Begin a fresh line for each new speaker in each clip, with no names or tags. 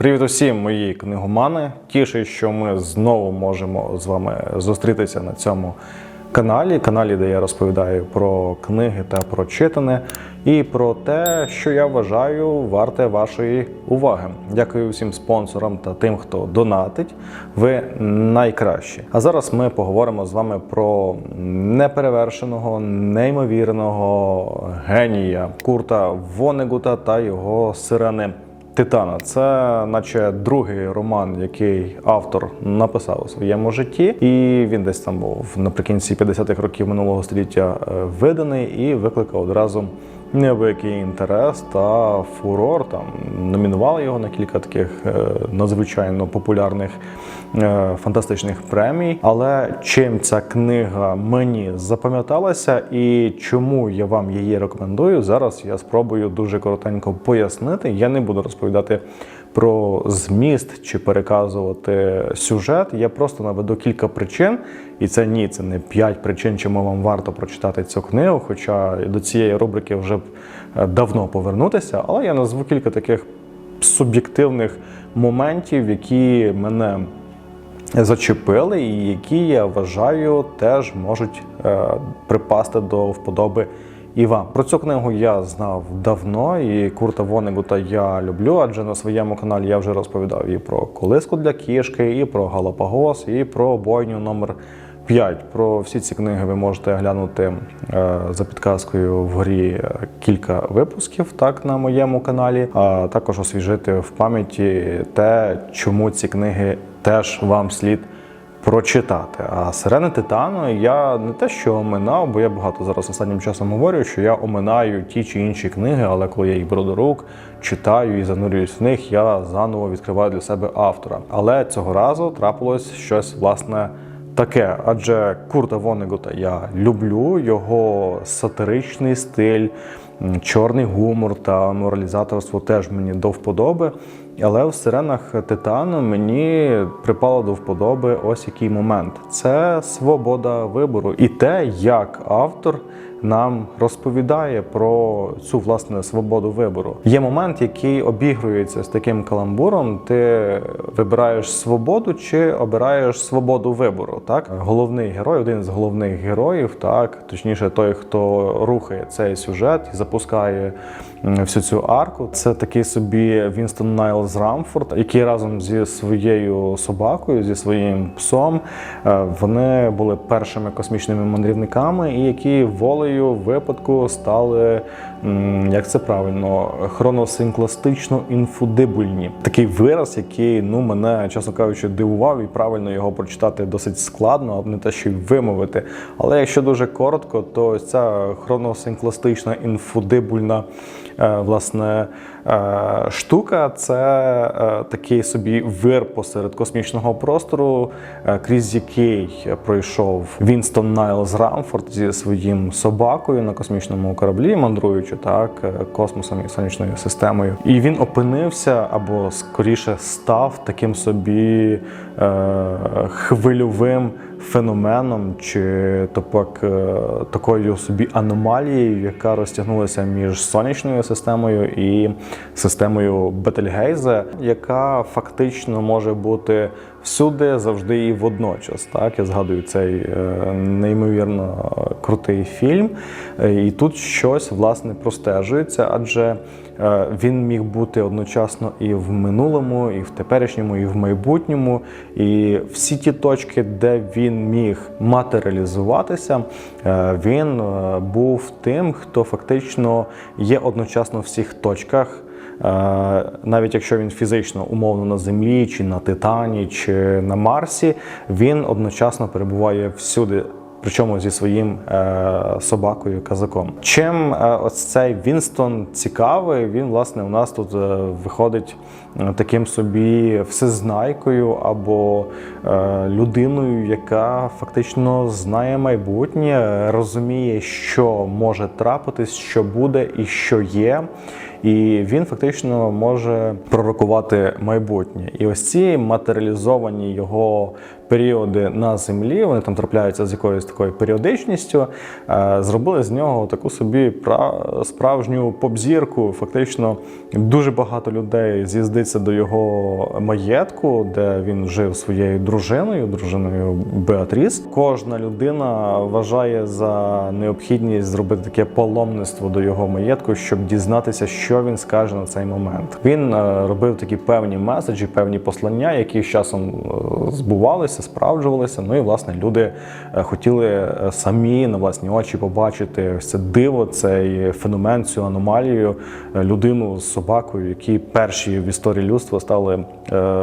Привіт усім, мої книгомани. Тішить, що ми знову можемо з вами зустрітися на цьому каналі. Каналі, де я розповідаю про книги та про читане і про те, що я вважаю варте вашої уваги. Дякую всім спонсорам та тим, хто донатить. Ви найкращі. А зараз ми поговоримо з вами про неперевершеного, неймовірного генія Курта Вонегута та його сирени. Титана. Це наче другий роман, який автор написав у своєму житті, і він десь там був наприкінці 50-х років минулого століття е, виданий і викликав одразу неабиякий інтерес та фурор. Там номінували його на кілька таких е, надзвичайно популярних е, фантастичних премій. Але чим ця книга мені запам'яталася і чому я вам її рекомендую, зараз я спробую дуже коротенько пояснити. Я не буду розповідати про зміст чи переказувати сюжет. Я просто наведу кілька причин, і це ні, це не п'ять причин, чому вам варто прочитати цю книгу. Хоча до цієї рубрики вже б е, давно повернутися. Але я назву кілька таких суб'єктивних моментів, які мене зачепили, і які я вважаю теж можуть е, припасти до вподоби і вам. Про цю книгу я знав давно, і Курта Вонегута я люблю, адже на своєму каналі я вже розповідав і про колиску для кішки, і про Галапагос, і про бойню номер 5. Про всі ці книги ви можете глянути е, за підказкою вгорі е, кілька випусків так на моєму каналі, а також освіжити в пам'яті те, чому ці книги теж вам слід прочитати. А сирени Титану я не те, що оминав, бо я багато зараз останнім часом говорю, що я оминаю ті чи інші книги, але коли я їх беру до рук, читаю і занурююсь в них, я заново відкриваю для себе автора. Але цього разу трапилось щось власне. Таке, адже Курта Вонегута я люблю його сатиричний стиль, чорний гумор та моралізаторство теж мені до вподоби. Але в сиренах Титану мені припало до вподоби ось який момент: це свобода вибору і те, як автор нам розповідає про цю власне свободу вибору. Є момент, який обігрується з таким каламбуром. Ти вибираєш свободу чи обираєш свободу вибору. Так, головний герой, один з головних героїв, так точніше, той, хто рухає цей сюжет і запускає всю цю арку. Це такий собі Вінстон Найлз Рамфорд, який разом зі своєю собакою, зі своїм псом, е, вони були першими космічними мандрівниками, і які волею випадку стали, як це правильно, хроносинкластично інфудибульні. Такий вираз, який ну мене, чесно кажучи, дивував, і правильно його прочитати досить складно, не те, що й вимовити. Але якщо дуже коротко, то ця хроносинкластична інфудибульна власне е, штука це е, такий собі вир посеред космічного простору, е, крізь який пройшов Вінстон Найлз Рамфорд зі своїм собакою на космічному кораблі, мандруючи так е, космосом і сонячною системою. І він опинився або скоріше став таким собі е, хвильовим феноменом чи топак, е, такою собі аномалією, яка розтягнулася між сонячною системою і системою Бетельгейзе, яка фактично може бути всюди, завжди і водночас. Так я згадую цей е, неймовірно крутий фільм, Е, і тут щось власне простежується, адже він міг бути одночасно і в минулому, і в теперішньому, і в майбутньому. І всі ті точки, де він міг матеріалізуватися, е, він е, був тим, хто фактично є одночасно в всіх точках. Е, Навіть якщо він фізично умовно на землі, чи на Титані, чи на Марсі, він одночасно перебуває всюди. Причому зі своїм е, собакою казаком. Чим е, ось цей Вінстон цікавий, він власне у нас тут е, виходить таким собі всезнайкою або людиною, яка фактично знає майбутнє, розуміє, що може трапитись, що буде і що є. і він фактично може пророкувати майбутнє. І ось ці матеріалізовані його періоди на землі, вони там трапляються з якоюсь такою періодичністю, е, зробили з нього таку собі пра- справжню поп-зірку. Фактично дуже багато людей з'їздиться до його маєтку, де він жив своєю дружиною, дружиною Беатріс. Кожна людина вважає за необхідність зробити таке паломництво до його маєтку, щоб дізнатися, що він скаже на цей момент. Він е, робив такі певні меседжі, певні послання, які з часом е, збувалися, справджувалися. Ну і власне люди е, хотіли е, самі на власні очі побачити це диво, цей феномен, цю аномалію, е, людину з собакою, які перші в історії людства стали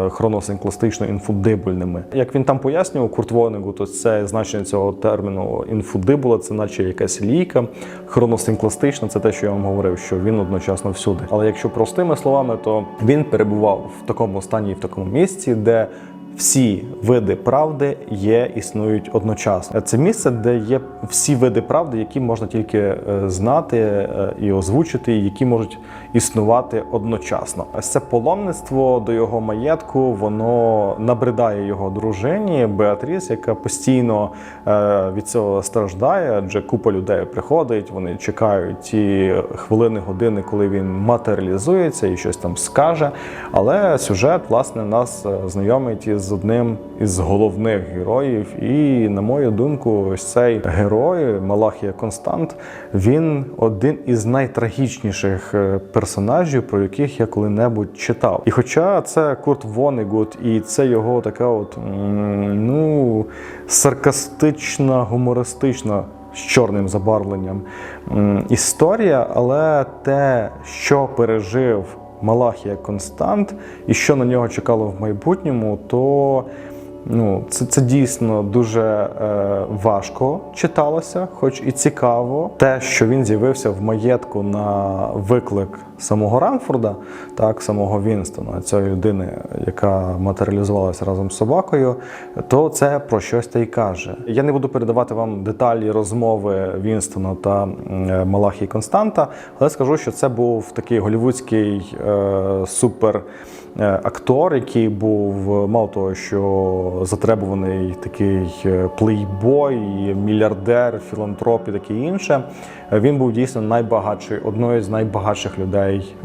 хроносинкластично інфудибульними. Як він там пояснював, Курт Вонегу, то це значення цього терміну інфудибула, це наче якась лійка. Хроносинкластична це те, що я вам говорив, що він одночасно всюди. Але якщо простими словами, то він перебував в такому стані і в такому місці, де всі види правди є, існують одночасно. Це місце, де є всі види правди, які можна тільки е, знати е, і озвучити, і які можуть існувати одночасно. Це паломництво до його маєтку, воно набридає його дружині Беатріс, яка постійно е, від цього страждає, адже купа людей приходить, вони чекають ті хвилини, години, коли він матеріалізується і щось там скаже. Але сюжет, власне, нас знайомить із одним із головних героїв. І, на мою думку, ось цей герой Малахія Констант, він один із найтрагічніших е, персонажів, про яких я коли-небудь читав. І хоча це Курт Вонегут, і це його така, от ну саркастична, гумористична. З чорним забарвленням історія, але те, що пережив Малахія Констант і що на нього чекало в майбутньому, то ну, це, це дійсно дуже е, важко читалося, хоч і цікаво. Те, що він з'явився в маєтку на виклик самого Рамфорда, так, самого Вінстона, цієї людини, яка матеріалізувалася разом з собакою, то це про щось та й каже. Я не буду передавати вам деталі розмови Вінстона та м, Малахії Константа, але скажу, що це був такий голівудський е, супер. Е, Актор, який був мало того, що затребуваний такий е, плейбой, мільярдер, філантроп і таке інше. е, Він був дійсно найбагатший, одною з найбагатших людей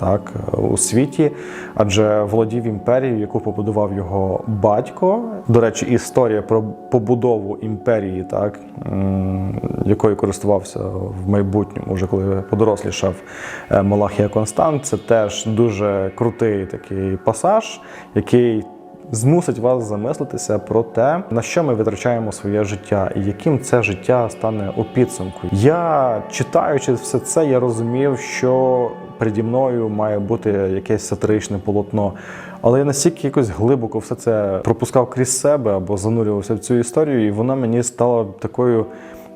так у світі, адже володів імперією, яку побудував його батько. До речі, історія про побудову імперії, так якою користувався в майбутньому, вже коли подорослішав е, Малахія Констант. Це теж дуже крутий такий пасаж, який змусить вас замислитися про те, на що ми витрачаємо своє життя, і яким це життя стане у підсумку. Я читаючи все це, я розумів, що переді мною має бути якесь сатиричне полотно. Але я настільки якось глибоко все це пропускав крізь себе або занурювався в цю історію, і вона мені стала такою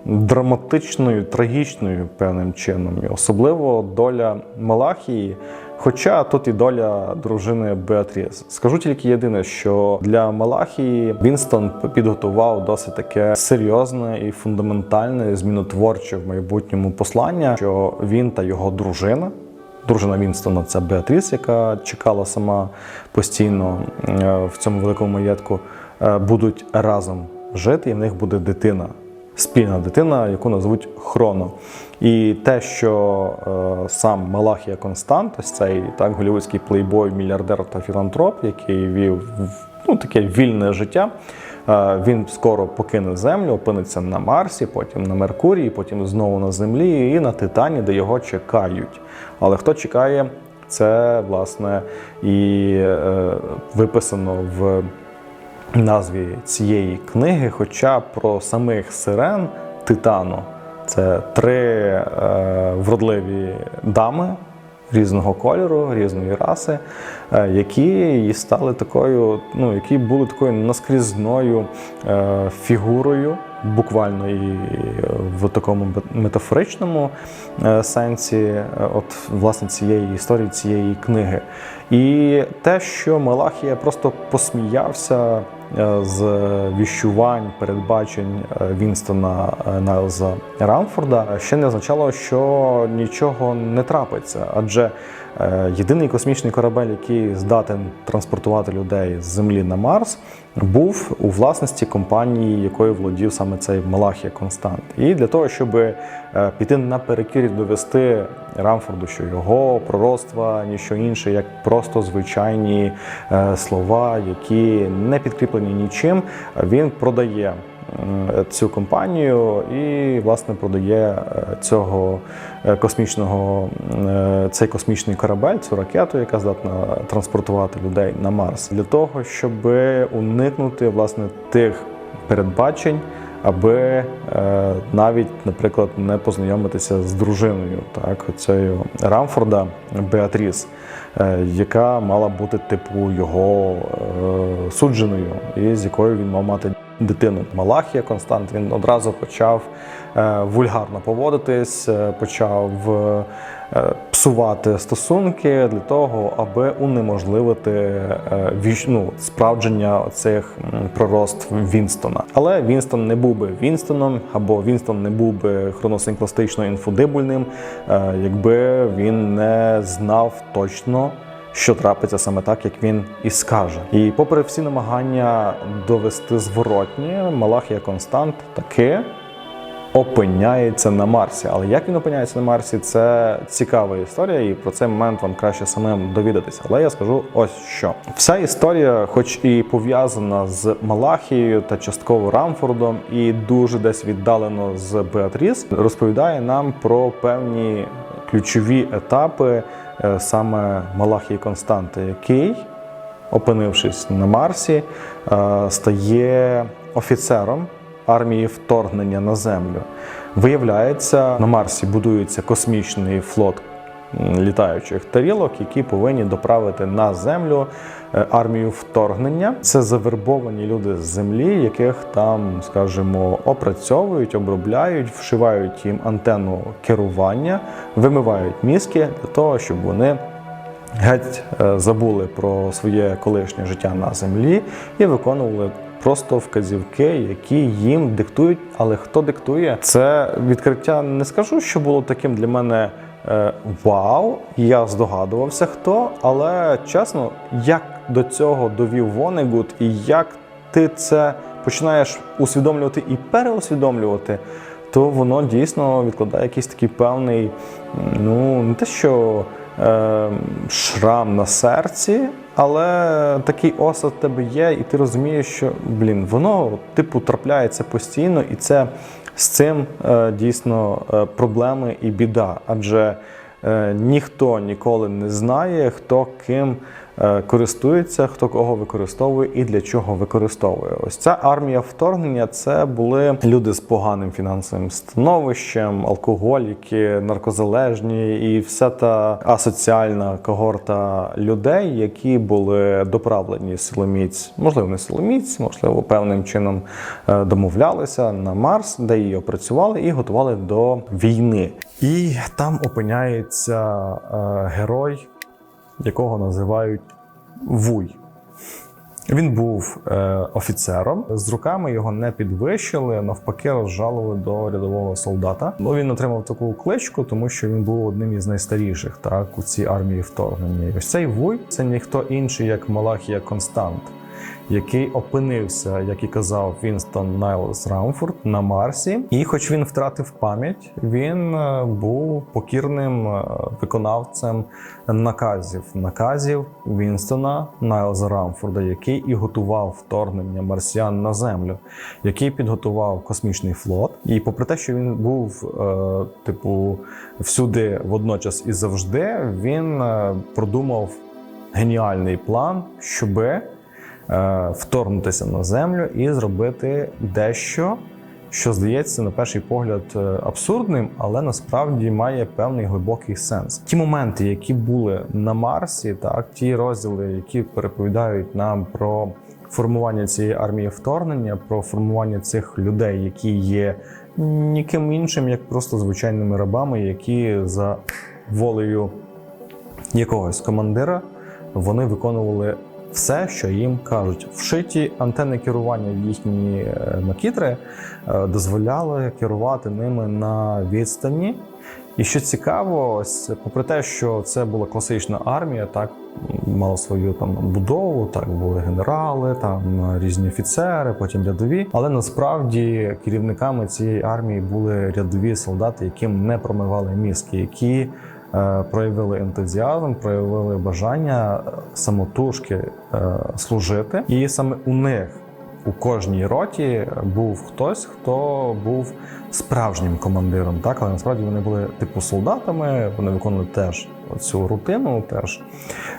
драматичною, трагічною певним чином. І особливо доля Малахії. Хоча тут і доля дружини Беатріс. Скажу тільки єдине, що для Малахії Вінстон підготував досить таке серйозне і фундаментальне змінотворче в майбутньому послання, що він та його дружина. Дружина Вінстона це Беатріс, яка чекала сама постійно е, в цьому великому маєтку, е, будуть разом жити, і в них буде дитина, спільна дитина, яку назвуть Хроно. І те, що е, сам Малахія Констант, ось цей так голівудський плейбой, мільярдер та філантроп, який вів ну, таке вільне життя. Е, Він скоро покине землю, опиниться на Марсі, потім на Меркурії, потім знову на Землі і на Титані, де його чекають. Але хто чекає, це власне і е, виписано в назві цієї книги. Хоча про самих сирен Титану це три е, вродливі дами різного кольору, різної раси, е, які стали такою, ну які були такою наскрізною е, фігурою. Буквально і в такому метафоричному е, сенсі, е, от власне цієї історії, цієї книги. І те, що Малахія просто посміявся е, з віщувань, передбачень е, Вінстона е, Найлза Рамфорда. Ще не означало, що нічого не трапиться, адже е, єдиний космічний корабель, який здатен транспортувати людей з Землі на Марс, був у власності компанії, якою володів саме цей Малахія Констант. І для того, щоб е, піти наперекір і довести Рамфорду, що його пророцтва ніщо інше, як просто звичайні е, слова, які не підкріплені нічим, він продає цю компанію і власне продає е, цього е, космічного е, цей космічний корабель, цю ракету, яка здатна транспортувати людей на Марс, для того, щоб уникнути власне тих передбачень. Аби е, навіть, наприклад, не познайомитися з дружиною, так цією Рамфорда Беатріс, е, яка мала бути типу його е, судженою, і з якою він мав мати дитину. Малахія Констант він одразу почав е, вульгарно поводитись, е, почав е, псувати стосунки для того, аби унеможливити ну, справдження цих пророцтв Вінстона. Але Вінстон не був би Вінстоном, або Вінстон не був би хроносинкластично інфодибульним, е, якби він не знав точно. Що трапиться саме так, як він і скаже, і попри всі намагання довести зворотні, Малахія Констант таки опиняється на Марсі. Але як він опиняється на Марсі, це цікава історія, і про цей момент вам краще самим довідатися. Але я скажу ось що. Вся історія, хоч і пов'язана з Малахією та частково Рамфордом, і дуже десь віддалено з Беатріс, розповідає нам про певні ключові етапи саме Малахії Константи, який опинившись на Марсі, е, стає офіцером армії вторгнення на землю. Виявляється, на Марсі будується космічний флот літаючих тарілок, які повинні доправити на землю е, армію вторгнення. Це завербовані люди з землі, яких там, скажімо, опрацьовують, обробляють, вшивають їм антенну керування, вимивають мізки для того, щоб вони геть е, забули про своє колишнє життя на землі і виконували просто вказівки, які їм диктують. Але хто диктує? Це відкриття не скажу, що було таким для мене вау. Я здогадувався хто, але чесно, як до цього довів Вонегут і як ти це починаєш усвідомлювати і переусвідомлювати, то воно дійсно відкладає якийсь такий певний, ну не те, що е, шрам на серці, але такий осад в тебе є, і ти розумієш, що блін, воно типу трапляється постійно, і це з цим е, дійсно е, проблеми і біда. Адже е, ніхто ніколи не знає, хто ким користується, хто кого використовує і для чого використовує. Ось ця армія вторгнення це були люди з поганим фінансовим становищем, алкоголіки, наркозалежні і вся та асоціальна когорта людей, які були доправлені силоміць, можливо, не силоміць, можливо, певним чином е, домовлялися на Марс, де її опрацювали і готували до війни. І там опиняється е, герой, якого називають Вуй. Він був е, офіцером. З руками його не підвищили, навпаки, розжалили до рядового солдата. Ну він отримав таку кличку, тому що він був одним із найстаріших так у цій армії вторгнення. І Ось цей вуй це ніхто інший, як Малахія Констант, який опинився, як і казав Вінстон Найлс Рамфорд, на Марсі. І, хоч він втратив пам'ять, він е, був покірним е, виконавцем наказів наказів Вінстона Найлза Рамфорда, який і готував вторгнення марсіан на землю, який підготував космічний флот. І попри те, що він був е, типу всюди водночас і завжди, він е, продумав геніальний план, щоби вторгнутися на землю і зробити дещо, що здається на перший погляд е, абсурдним, але насправді має певний глибокий сенс. Ті моменти, які були на Марсі, так ті розділи, які переповідають нам про формування цієї армії вторгнення, про формування цих людей, які є ніким іншим, як просто звичайними рабами, які за волею якогось командира вони виконували все, що їм кажуть. Вшиті антенни керування в їхні е, макітри е, дозволяли керувати ними на відстані. І що цікаво, ось попри те, що це була класична армія, так мала свою там будову, так були генерали, там різні офіцери, потім рядові. Але насправді керівниками цієї армії були рядові солдати, яким не промивали мізки, які е, проявили ентузіазм, проявили бажання е, самотужки е, служити, і саме у них. У кожній роті був хтось, хто був справжнім командиром, так але насправді вони були типу солдатами. Вони виконували теж цю рутину, теж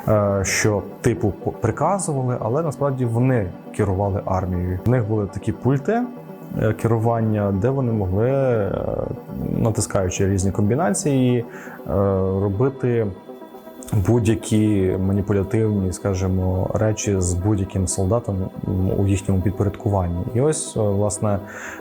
е, що типу приказували, але насправді вони керували армією. В них були такі пульти. Е, Керування, де вони могли, е, натискаючи різні комбінації, е, робити будь-які маніпулятивні, скажімо, речі з будь-яким солдатом у їхньому підпорядкуванні. І ось, власне,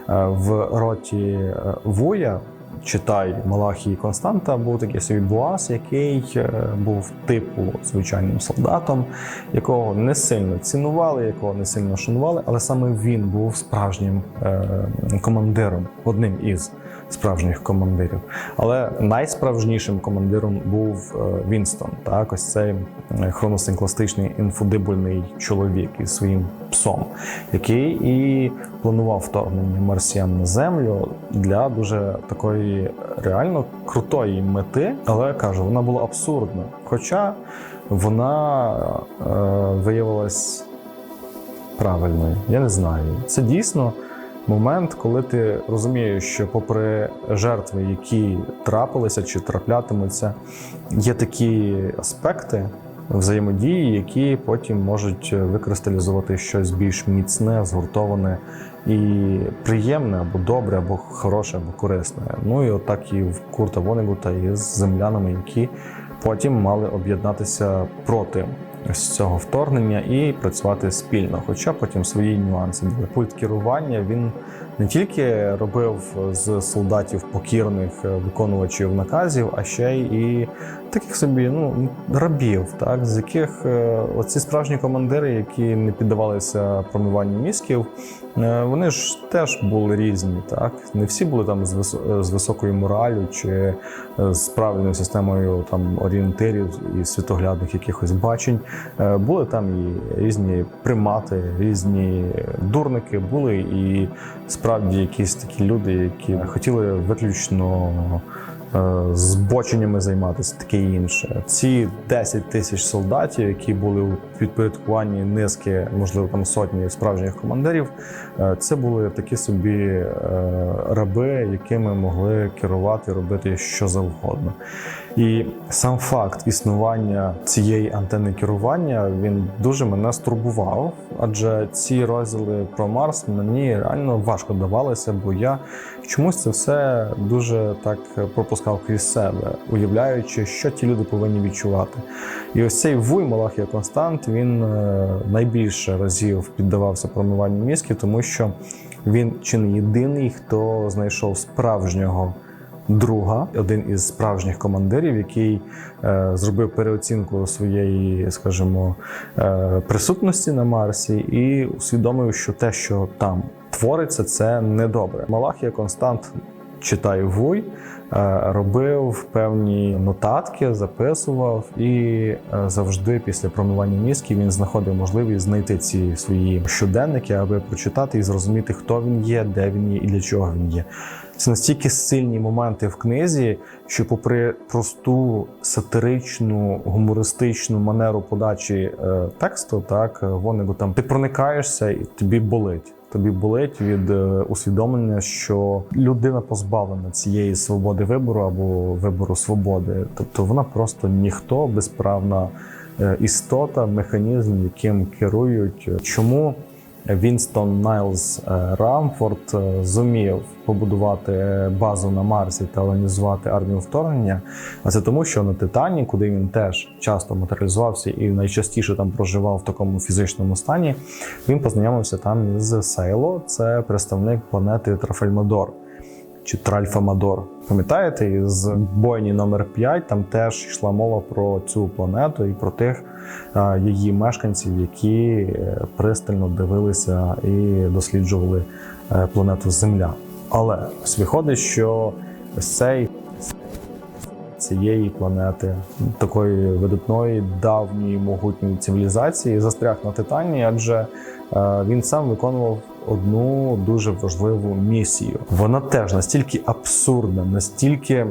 в роті Воя. Читай Малахії Константа був такий собі Буас, який е, був типу звичайним солдатом, якого не сильно цінували, якого не сильно шанували, але саме він був справжнім е, командиром, одним із справжніх командирів. Але найсправжнішим командиром був е, Вінстон. Так, ось цей хроносинкластичний інфодибульний чоловік із своїм псом, який і планував вторгнення марсіян на землю для дуже такої реально крутої мети. Але кажу, вона була абсурдна. Хоча вона е, виявилась правильною. Я не знаю. Це дійсно момент, коли ти розумієш, що попри жертви, які трапилися чи траплятимуться, є такі аспекти взаємодії, які потім можуть викристалізувати щось більш міцне, згуртоване і приємне або добре, або хороше, або корисне. Ну і отак і в Курта Вонегута із землянами, які потім мали об'єднатися проти ось цього вторгнення і працювати спільно. Хоча потім свої нюанси були. Пульт керування він не тільки робив з солдатів покірних е, виконувачів наказів, а ще й таких собі ну рабів, так з яких е, оці справжні командири, які не піддавалися промиванню мізків, е, вони ж теж були різні. Так не всі були там з вис- з високою моралю чи з правильною системою там орієнтирів і світоглядних якихось бачень. Були там і різні примати, різні дурники, були і справді якісь такі люди, які хотіли виключно збоченнями займатися, таке інше. Ці 10 тисяч солдатів, які були у підпорядкуванні низки, можливо, там сотні справжніх командирів, е, це були такі собі е, раби, якими могли керувати, робити що завгодно. І сам факт існування цієї антени керування він дуже мене стурбував, адже ці розділи про Марс мені реально важко давалися, бо я чомусь це все дуже так пропускав крізь себе, уявляючи, що ті люди повинні відчувати. І ось цей вуй Малахія Констант він е, найбільше разів піддавався промиванню мізків, тому що він чи не єдиний, хто знайшов справжнього друга, один із справжніх командирів, який е, зробив переоцінку своєї, скажімо, е, присутності на Марсі, і усвідомив, що те, що там твориться, це недобре. Малахія Констант. Читай вуй, е, робив певні нотатки, записував, і е, завжди після промивання мізків він знаходив можливість знайти ці свої щоденники, аби прочитати і зрозуміти, хто він є, де він є і для чого він є. Це настільки сильні моменти в книзі, що, попри просту сатиричну гумористичну манеру подачі е, тексту, так вони там ти проникаєшся і тобі болить. Тобі болить від е, усвідомлення, що людина позбавлена цієї свободи вибору або вибору свободи. Тобто вона просто ніхто, безправна е, істота, механізм, яким керують. Чому Вінстон Найлз е, Рамфорд е, зумів побудувати базу на Марсі та організувати армію вторгнення? А це тому, що на Титані, куди він теж часто матеріалізувався і найчастіше там проживав в такому фізичному стані, він познайомився там із Сейло, це представник планети Трафальмадор. чи Тральфа-Мадор. Пам'ятаєте, із бойні номер 5 там теж йшла мова про цю планету і про тих її мешканців, які е, пристально дивилися і досліджували е, планету Земля. Але ось виходить, що ось цей цієї планети, такої видатної давньої могутньої цивілізації, застряг на Титані, адже е, він сам виконував одну дуже важливу місію. Вона теж настільки абсурдна, настільки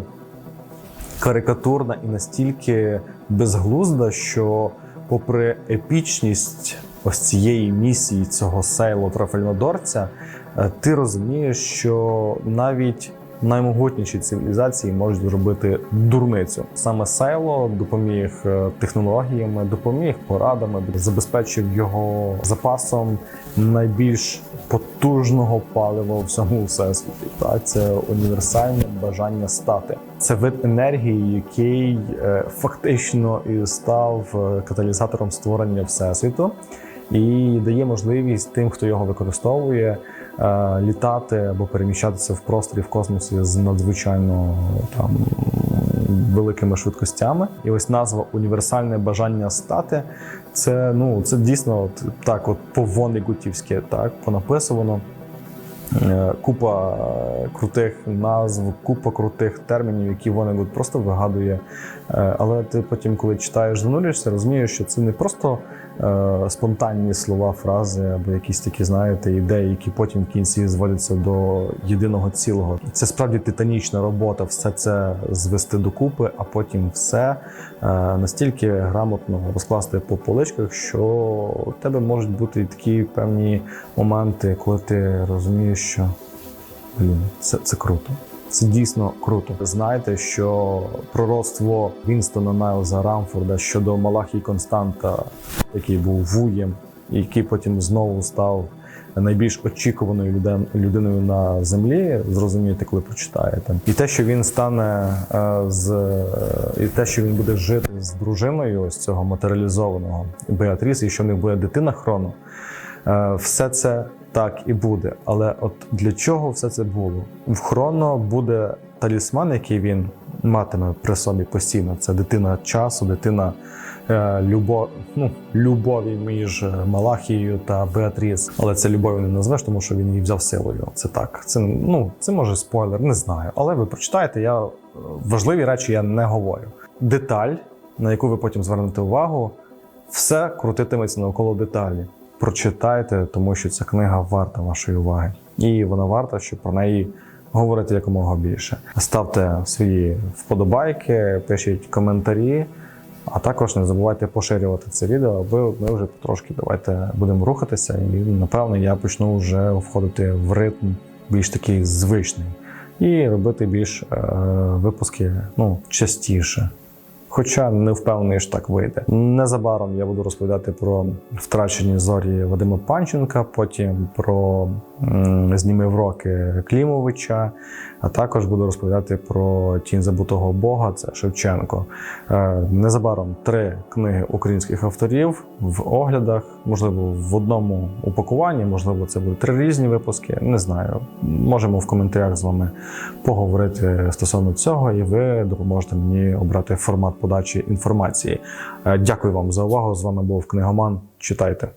карикатурна і настільки безглузда, що, попри епічність ось цієї місії, цього сейлу трафальнодорця, е, ти розумієш, що навіть наймогутніші цивілізації можуть зробити дурницю. Саме Сайло допоміг е, технологіями, допоміг порадами, забезпечив його запасом найбільш потужного палива у всьому всесвіті. Та це універсальне бажання стати. Це вид енергії, який е, фактично і став е, каталізатором створення всесвіту. І дає можливість тим, хто його використовує, літати або переміщатися в просторі в космосі з надзвичайно там великими швидкостями. І ось назва універсальне бажання стати. Це ну це дійсно от, так, от по Вонегутівськи, так понаписано. Е, Купа е, крутих назв, купа крутих термінів, які вони просто вигадує. Е, Але ти потім, коли читаєш, занурюєшся, розумієш, що це не просто е, спонтанні слова, фрази або якісь такі, знаєте, ідеї, які потім в кінці зводяться до єдиного цілого. Це справді титанічна робота, все це звести докупи, а потім все е, настільки грамотно розкласти по поличках, що у тебе можуть бути і такі певні моменти, коли ти розумієш, що блін, це, це круто. Це дійсно круто. Знаєте, що пророцтво Вінстона Найлза Рамфорда щодо Малахії Константа, який був вуєм, який потім знову став найбільш очікуваною людиною на землі, зрозумієте, коли прочитаєте. І те, що він стане е, з і те, що він буде жити з дружиною ось цього матеріалізованого Беатріс, і що в них буде дитина хрону. Е, Все це так і буде. Але от для чого все це було? В хроно буде талісман, який він матиме при собі постійно. Це дитина часу, дитина е, любов, ну, любові між Малахією та Беатріс. Але це любов'ю не назвеш, тому що він її взяв силою. Це так. Це ну це може спойлер, не знаю. Але ви прочитаєте, я е, важливі речі я не говорю. Деталь, на яку ви потім звернете увагу, все крутитиметься навколо деталі. Прочитайте, тому що ця книга варта вашої уваги, і вона варта, щоб про неї говорити якомога більше. Ставте свої вподобайки, пишіть коментарі, а також не забувайте поширювати це відео, аби ми вже потрошки давайте будемо рухатися, і напевно я почну вже входити в ритм більш такий звичний і робити більш е, випуски ну, частіше. Хоча не впевнений, що так вийде. Незабаром я буду розповідати про втрачені зорі Вадима Панченка, потім про знімив роки Клімовича, а також буду розповідати про тінь забутого Бога. Це Шевченко. Е, незабаром три книги українських авторів в оглядах, можливо, в одному упакуванні, можливо, це будуть три різні випуски. Не знаю. Можемо в коментарях з вами поговорити стосовно цього, і ви допоможете мені обрати формат подачі інформації. Е, Дякую вам за увагу. З вами був книгоман. Читайте.